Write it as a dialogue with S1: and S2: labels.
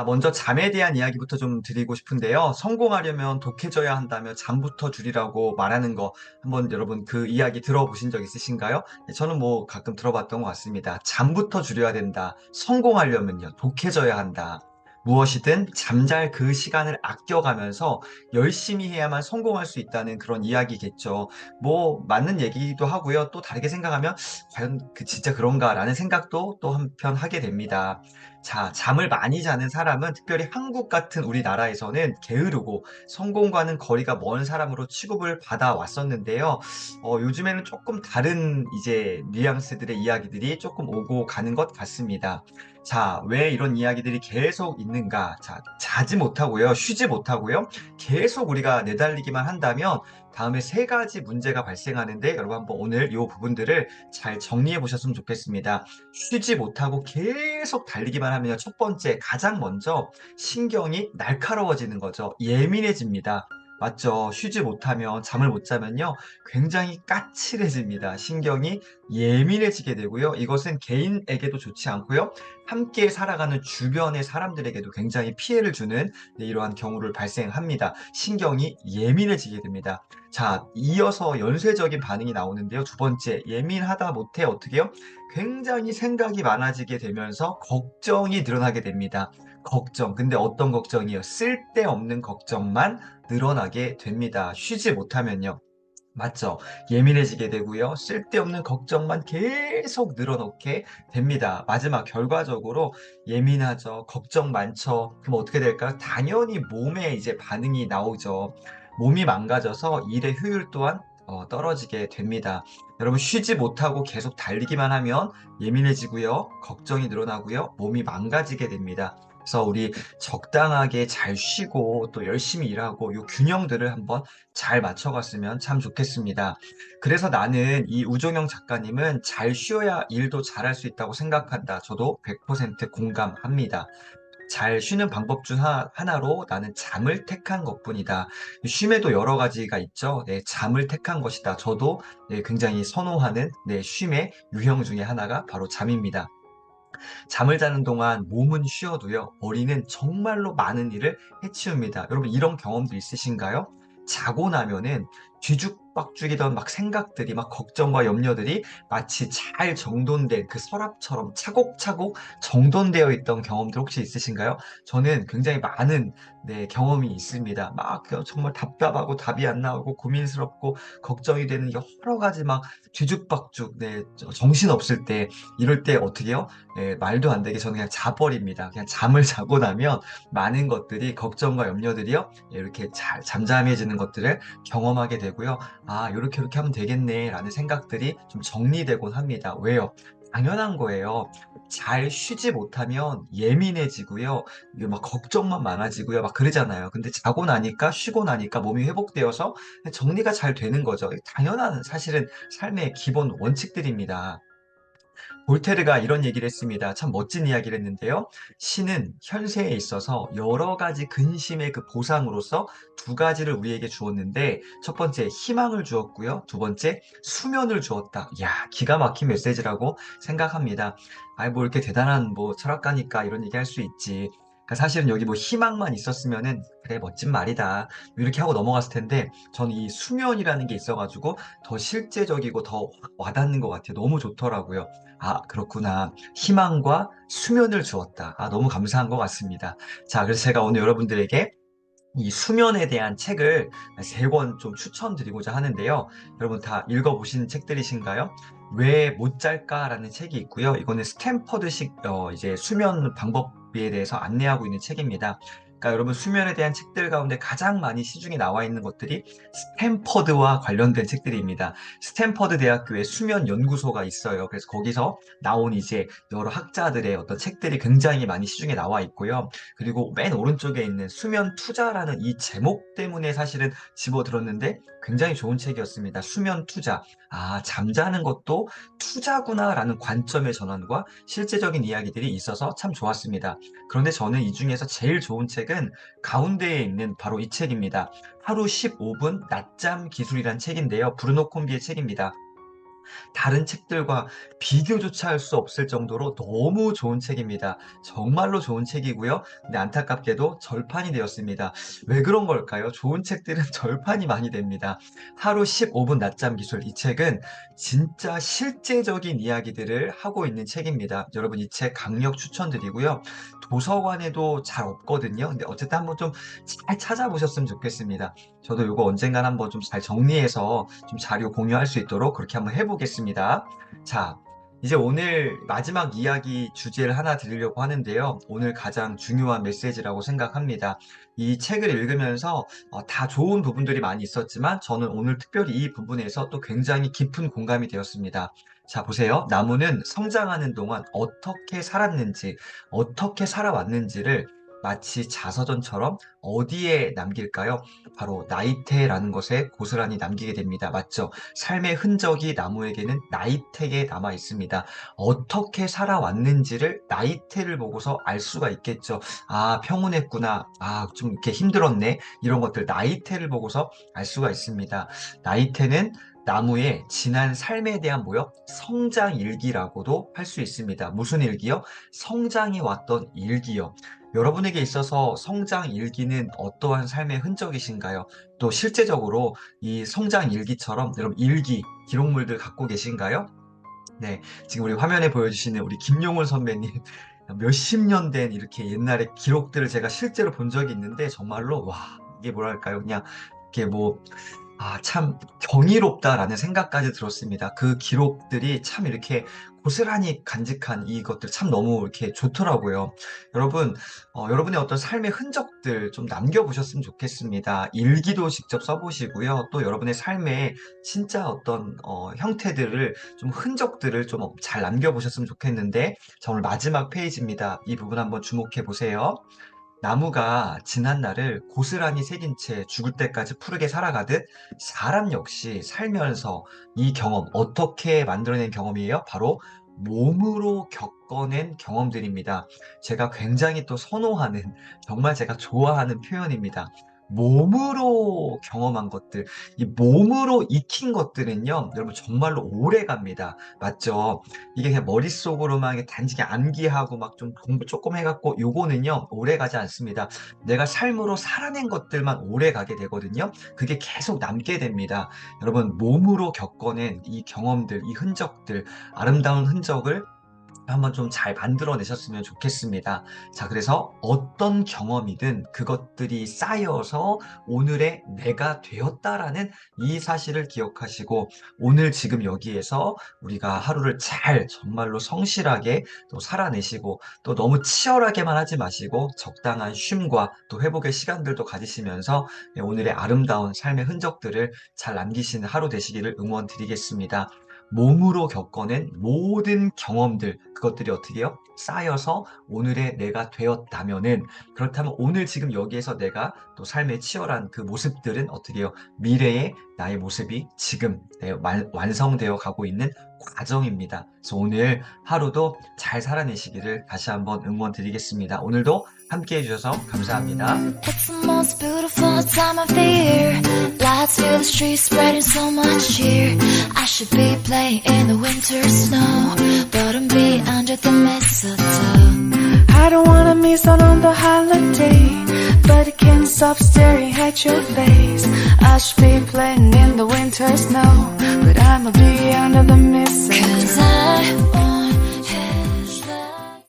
S1: 자, 먼저 잠에 대한 이야기부터 좀 드리고 싶은데요. 성공하려면 독해져야 한다며 잠부터 줄이라고 말하는 거 한번 여러분 그 이야기 들어보신 적 있으신가요? 네, 저는 뭐 가끔 들어봤던 것 같습니다. 잠부터 줄여야 된다. 성공하려면요. 독해져야 한다. 무엇이든 잠잘 그 시간을 아껴가면서 열심히 해야만 성공할 수 있다는 그런 이야기겠죠. 뭐 맞는 얘기도 하고요. 또 다르게 생각하면 과연 그 진짜 그런가라는 생각도 또 한편 하게 됩니다. 자, 잠을 많이 자는 사람은 특별히 한국 같은 우리나라에서는 게으르고 성공과는 거리가 먼 사람으로 취급을 받아 왔었는데요. 어, 요즘에는 조금 다른 이제 뉘앙스들의 이야기들이 조금 오고 가는 것 같습니다. 자, 왜 이런 이야기들이 계속 있는가? 자, 자지 못하고요. 쉬지 못하고요. 계속 우리가 내달리기만 한다면 다음에 세 가지 문제가 발생하는데 여러분 한번 오늘 이 부분들을 잘 정리해 보셨으면 좋겠습니다. 쉬지 못하고 계속 달리기만 하면요. 첫 번째, 가장 먼저 신경이 날카로워지는 거죠. 예민해집니다. 맞죠. 쉬지 못하면, 잠을 못 자면요. 굉장히 까칠해집니다. 신경이 예민해지게 되고요. 이것은 개인에게도 좋지 않고요. 함께 살아가는 주변의 사람들에게도 굉장히 피해를 주는 네, 이러한 경우를 발생합니다. 신경이 예민해지게 됩니다. 자, 이어서 연쇄적인 반응이 나오는데요. 두 번째, 예민하다 못해 어떻게 요 굉장히 생각이 많아지게 되면서 걱정이 늘어나게 됩니다. 걱정. 근데 어떤 걱정이요? 쓸데없는 걱정만 늘어나게 됩니다. 쉬지 못하면요. 맞죠. 예민해지게 되고요. 쓸데없는 걱정만 계속 늘어놓게 됩니다. 마지막 결과적으로 예민하죠. 걱정 많죠. 그럼 어떻게 될까요? 당연히 몸에 이제 반응이 나오죠. 몸이 망가져서 일의 효율 또한 어, 떨어지게 됩니다. 여러분 쉬지 못하고 계속 달리기만 하면 예민해지고요. 걱정이 늘어나고요. 몸이 망가지게 됩니다. 그래서 우리 적당하게 잘 쉬고 또 열심히 일하고 이 균형들을 한번 잘 맞춰갔으면 참 좋겠습니다. 그래서 나는 이 우종영 작가님은 잘 쉬어야 일도 잘할 수 있다고 생각한다. 저도 100% 공감합니다. 잘 쉬는 방법 중 하나 로 나는 잠을 택한 것뿐이다. 쉼에도 여러 가지가 있죠. 네, 잠을 택한 것이다. 저도 네, 굉장히 선호하는 네, 쉼의 유형 중에 하나가 바로 잠입니다. 잠을 자는 동안 몸은 쉬어도요, 머리는 정말로 많은 일을 해치웁니다. 여러분, 이런 경험도 있으신가요? 자고 나면은 뒤죽 박죽이던 막 생각들이 막 걱정과 염려들이 마치 잘 정돈된 그 서랍처럼 차곡차곡 정돈되어 있던 경험들 혹시 있으신가요? 저는 굉장히 많은 네, 경험이 있습니다. 막 정말 답답하고 답이 안 나오고 고민스럽고 걱정이 되는 여러 가지 막 뒤죽박죽, 네, 정신 없을 때 이럴 때 어떻게 해요? 네, 말도 안 되게 저는 그냥 자버립니다. 그냥 잠을 자고 나면 많은 것들이 걱정과 염려들이요 이렇게 잘 잠잠해지는 것들을 경험하게 되고요. 아, 이렇게 이렇게 하면 되겠네라는 생각들이 좀 정리되곤 합니다. 왜요? 당연한 거예요. 잘 쉬지 못하면 예민해지고요. 막 걱정만 많아지고요. 막 그러잖아요. 근데 자고 나니까 쉬고 나니까 몸이 회복되어서 정리가 잘 되는 거죠. 당연한 사실은 삶의 기본 원칙들입니다. 볼테르가 이런 얘기를 했습니다. 참 멋진 이야기를 했는데요. 신은 현세에 있어서 여러 가지 근심의 그 보상으로서 두 가지를 우리에게 주었는데 첫 번째 희망을 주었고요. 두 번째 수면을 주었다. 야 기가 막힌 메시지라고 생각합니다. 아이 뭐 이렇게 대단한 뭐 철학가니까 이런 얘기 할 수 있지. 그러니까 사실은 여기 뭐 희망만 있었으면은 그래 멋진 말이다 이렇게 하고 넘어갔을 텐데 저는 이 수면이라는 게 있어가지고 더 실제적이고 더 와닿는 것 같아요. 너무 좋더라고요. 아 그렇구나 희망과 수면을 주었다. 아 너무 감사한 것 같습니다. 자 그래서 제가 오늘 여러분들에게 이 수면에 대한 책을 세 권 좀 추천드리고자 하는데요. 여러분 다 읽어보신 책들이신가요? 왜 못 잘까라는 책이 있고요. 이거는 스탠퍼드식 어, 이제 수면 방법 에 대해서 안내하고 있는 책입니다. 그러니까 여러분 수면에 대한 책들 가운데 가장 많이 시중에 나와 있는 것들이 스탠퍼드와 관련된 책들입니다. 스탠퍼드 대학교에 수면 연구소가 있어요. 그래서 거기서 나온 이제 여러 학자들의 어떤 책들이 굉장히 많이 시중에 나와 있고요. 그리고 맨 오른쪽에 있는 수면 투자라는 이 제목 때문에 사실은 집어들었는데 굉장히 좋은 책이었습니다. 수면 투자. 아, 잠자는 것도 투자구나라는 관점의 전환과 실제적인 이야기들이 있어서 참 좋았습니다. 그런데 저는 이 중에서 제일 좋은 책은 가운데에 있는 바로 이 책입니다. 하루 15분 낮잠 기술이란 책인데요. 브루노 콤비의 책입니다. 다른 책들과 비교조차 할 수 없을 정도로 너무 좋은 책입니다. 정말로 좋은 책이고요. 근데 안타깝게도 절판이 되었습니다. 왜 그런 걸까요? 좋은 책들은 절판이 많이 됩니다. 하루 15분 낮잠 기술 이 책은 진짜 실제적인 이야기들을 하고 있는 책입니다. 여러분 이 책 강력 추천드리고요. 도서관에도 잘 없거든요. 근데 어쨌든 한번 좀 잘 찾아보셨으면 좋겠습니다. 저도 이거 언젠간 한번 좀 잘 정리해서 좀 자료 공유할 수 있도록 그렇게 한번 해보겠습니다. 자, 이제 오늘 마지막 이야기 주제를 하나 드리려고 하는데요. 오늘 가장 중요한 메시지라고 생각합니다. 이 책을 읽으면서 어, 다 좋은 부분들이 많이 있었지만 저는 오늘 특별히 이 부분에서 또 굉장히 깊은 공감이 되었습니다. 자, 보세요. 나무는 성장하는 동안 어떻게 살았는지, 어떻게 살아왔는지를 마치 자서전처럼 어디에 남길까요? 바로 나이테라는 것에 고스란히 남기게 됩니다. 맞죠? 삶의 흔적이 나무에게는 나이테에 남아 있습니다. 어떻게 살아왔는지를 나이테를 보고서 알 수가 있겠죠. 아, 평온했구나. 아, 좀 이렇게 힘들었네. 이런 것들 나이테를 보고서 알 수가 있습니다. 나이테는 나무의 지난 삶에 대한 뭐요? 성장 일기라고도 할 수 있습니다. 무슨 일기요? 성장해 왔던 일기요. 여러분에게 있어서 성장 일기는 어떠한 삶의 흔적이신가요? 또 실제적으로 이 성장 일기처럼 여러분 일기, 기록물들 갖고 계신가요? 네, 지금 우리 화면에 보여주시는 우리 김용훈 선배님 몇십 년 된 이렇게 옛날의 기록들을 제가 실제로 본 적이 있는데 정말로 와 이게 뭐랄까요? 그냥 이렇게 뭐 아, 참 경이롭다라는 생각까지 들었습니다. 그 기록들이 참 이렇게 고스란히 간직한 이것들 참 너무 이렇게 좋더라고요. 여러분, 어, 여러분의 어떤 삶의 흔적들 좀 남겨보셨으면 좋겠습니다. 일기도 직접 써보시고요. 또 여러분의 삶의 진짜 어떤 어, 형태들을 좀 흔적들을 좀 잘 남겨보셨으면 좋겠는데, 자, 오늘 마지막 페이지입니다. 이 부분 한번 주목해 보세요. 나무가 지난 날을 고스란히 새긴 채 죽을 때까지 푸르게 살아가듯 사람 역시 살면서 이 경험 어떻게 만들어낸 경험이에요? 바로 몸으로 겪어낸 경험들입니다. 제가 굉장히 또 선호하는 정말 제가 좋아하는 표현입니다. 몸으로 경험한 것들, 이 몸으로 익힌 것들은요, 여러분 정말로 오래 갑니다. 맞죠? 이게 그냥 머릿속으로만 단지 암기하고 막 좀 공부 조금 해갖고 요거는요, 오래 가지 않습니다. 내가 삶으로 살아낸 것들만 오래 가게 되거든요. 그게 계속 남게 됩니다. 여러분, 몸으로 겪어낸 이 경험들, 이 흔적들, 아름다운 흔적을 한번 좀 잘 만들어내셨으면 좋겠습니다. 자, 그래서 어떤 경험이든 그것들이 쌓여서 오늘의 내가 되었다라는 이 사실을 기억하시고 오늘 지금 여기에서 우리가 하루를 잘 정말로 성실하게 또 살아내시고 또 너무 치열하게만 하지 마시고 적당한 쉼과 또 회복의 시간들도 가지시면서 오늘의 아름다운 삶의 흔적들을 잘 남기시는 하루 되시기를 응원 드리겠습니다. 몸으로 겪어낸 모든 경험들, 그것들이 어떻게 해요? 쌓여서 오늘의 내가 되었다면은, 그렇다면 오늘 지금 여기에서 내가 또 삶의 치열한 그 모습들은 어떻게 해요? 미래의 나의 모습이 지금 완성되어 가고 있는 과정입니다. 그래서 오늘 하루도 잘 살아내시기를 다시 한번 응원 드리겠습니다. 오늘도 함께 해주셔서 감사합니다.
S2: It's the most beautiful time of the year. Lights fill the streets, spreading so much cheer. I should be playing in the winter snow, but I'm be under the mistletoe.
S3: I don't wanna miss out on the holiday, stop staring at your face. I should be playing in the winter snow, but I'ma be under the mistletoe.
S2: Cause I